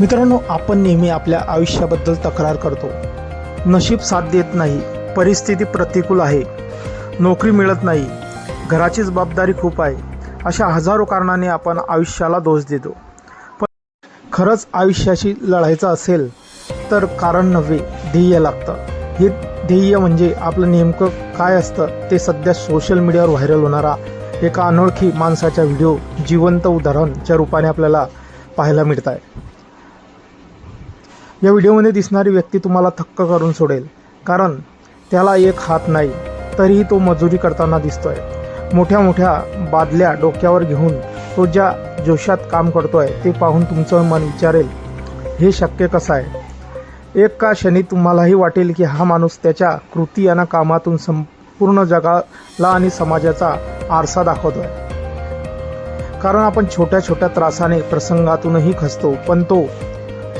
मित्रांनो आपण नेहमी आपल्या आयुष्याबद्दल तक्रार करतो. नशीब साथ देत नाही परिस्थिती प्रतिकूल आहे नोकरी मिळत नाही घराची जबाबदारी खूप आहे अशा हजारो कारणाने आपण आयुष्याला दोष देतो. पण खरंच आयुष्याशी लढायचं असेल तर कारण नव्हे ध्येय लागतं. हे ध्येय म्हणजे आपलं नेमकं काय असतं ते सध्या सोशल मीडियावर व्हायरल होणारा एका अनोळखी माणसाच्या व्हिडिओ जिवंत उदाहरणच्या रूपाने आपल्याला पाहायला मिळत आहे या व्हिडिओमध्ये दिसणारी व्यक्ती तुम्हाला थक्क करून सोडेल. कारण त्याला एक हात नाही तरीही तो मजुरी करताना दिसतोय. मोठ्या मोठ्या बादल्या डोक्यावर घेऊन तो ज्या जोशात काम करतोय ते पाहून तुमचं मन विचारेल हे शक्य कसं आहे? एक का क्षणी तुम्हालाही वाटेल की हा माणूस त्याच्या कृती आणि कामातून संपूर्ण जगाला आणि समाजाचा आरसा दाखवतोय. कारण आपण छोट्या छोट्या त्रासाने प्रसंगातूनही खचतो पण तो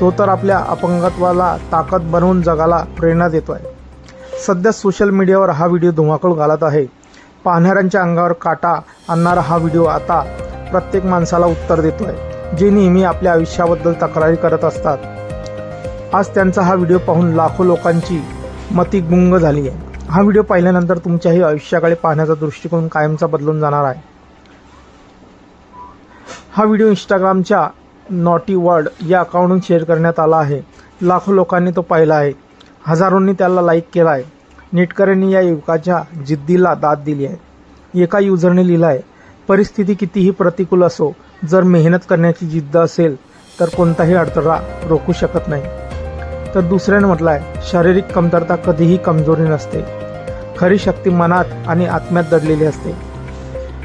तो तर आपल्या अपंगत्वाला ताकद बनवून जगाला प्रेरणा देतो आहे सध्या सोशल मीडियावर हा व्हिडिओ धुमाकूळ घालत आहे. पाहणाऱ्यांच्या अंगावर काटा आणणारा हा व्हिडिओ आता प्रत्येक माणसाला उत्तर देतो आहे जे नेहमी आपल्या आयुष्याबद्दल तक्रारी करत असतात. आज त्यांचा हा व्हिडिओ पाहून लाखो लोकांची मती गुंग झाली आहे. हा व्हिडिओ पाहिल्यानंतर तुमच्याही आयुष्याकडे पाहण्याचा दृष्टिकोन कायमचा बदलून जाणार आहे. हा व्हिडिओ इंस्टाग्रामच्या नॉटी वर्ड या अकाउंटून शेअर करण्यात आला आहे. लाखो लोकांनी तो पाहिला आहे. हजारोंनी त्याला लाईक केला आहे. नेटकऱ्यांनी या युवकाच्या जिद्दीला दाद दिली आहे. एका युजरने लिहिलं आहे परिस्थिती कितीही प्रतिकूल असो जर मेहनत करण्याची जिद्द असेल तर कोणताही अडथळा रोखू शकत नाही. तर दुसऱ्याने म्हटलं आहे शारीरिक कमतरता कधीही कमजोरी नसते. खरी शक्ती मनात आणि आत्म्यात दडलेली असते.